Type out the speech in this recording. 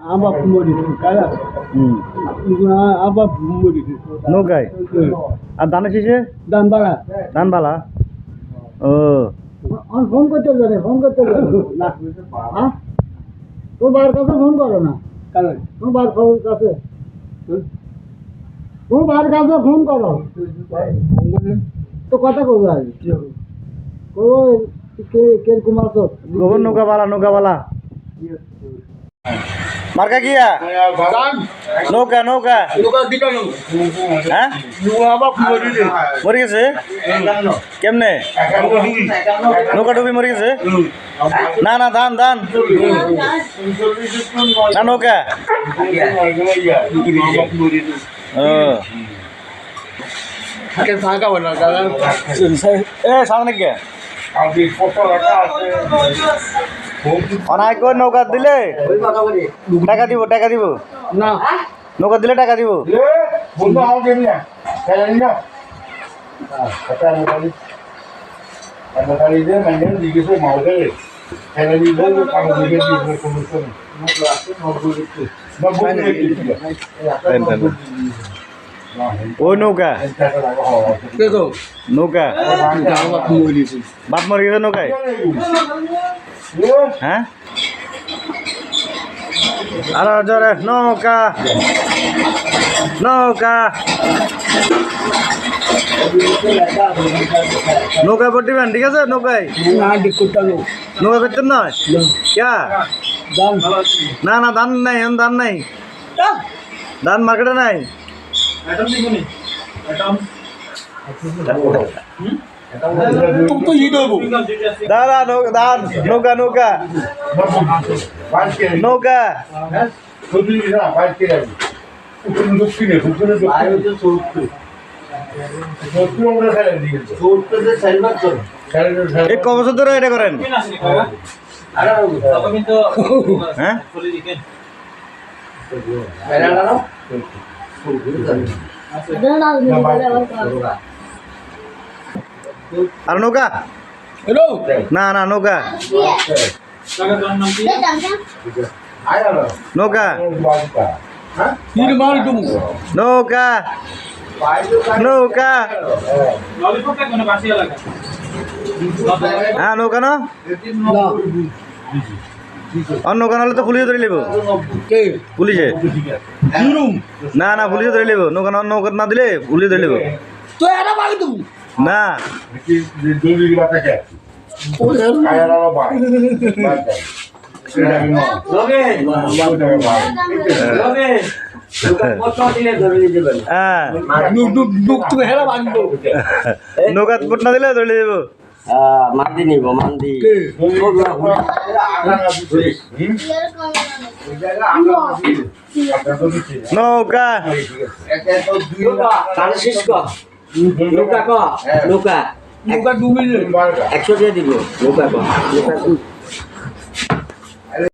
আবার আবার নৌকায়? আর ধান শেষে দাম বাড়া ধান বালা ও ফোন করতে যাবে ফোন করতে যাবে তোর বার কাছে ফোন করো না। তোর বার ফোন কাছে। তোর বার কাছে ফোন করো। তো কথা করব আজ করব কে কে কুমার তো গোবর নৌকা বালা নৌকা বালা মার্কা কিয়া নৌকা নৌকা হ্যাঁ মরে গেছে কেমনে নৌকা ডুবি মরে গেছে না না ধান ধান না নৌকা ও এ সামনে কে অনায় করে নৌকা দিলে টাকা দিব টাকা দিব না নৌকা দিলে টাকা দিব ওই নৌকা। নৌকা। বাপ মরে গেছে নৌকায়? হ্যাঁ? আরও জোরে, নৌকা। নৌকা। নৌকায় পড়িবেন ঠিক আছে? নৌকায়? নৌকা করতেন না? ক্যা না না, ধান নাই এখন ধান নাই। ধান মার্কেটে নাই? তো ই দেবো দাদা নৌকা নৌকা নৌকা। নৌকা। এই ক বছর ধরে এটা করেন? হ্যাঁ। আর নৌকা? হ্যালো না না নৌকা। নৌকা। নৌকা। নৌকা। হ্যাঁ নৌকা না। না আর নৌকা নাহলে তো পুলিশে ধরে নেব। কে? পুলিশে? না না পুলিশে ধরে নেব। নৌকা না- নৌকা না দিলে পুলিশে ধরে নেব। না। হ্যাঁ। নুক নুক নুক তুমি হেরা বাঁধবো। নৌকা পুট না দিলে ধরে দেবো মান্দি নিব মান্দি নৌকা। শেষ কর। নৌকা ক নৌকা। নৌকা ডুবি একশো দিয়ে দিব। নৌকা ক নৌকা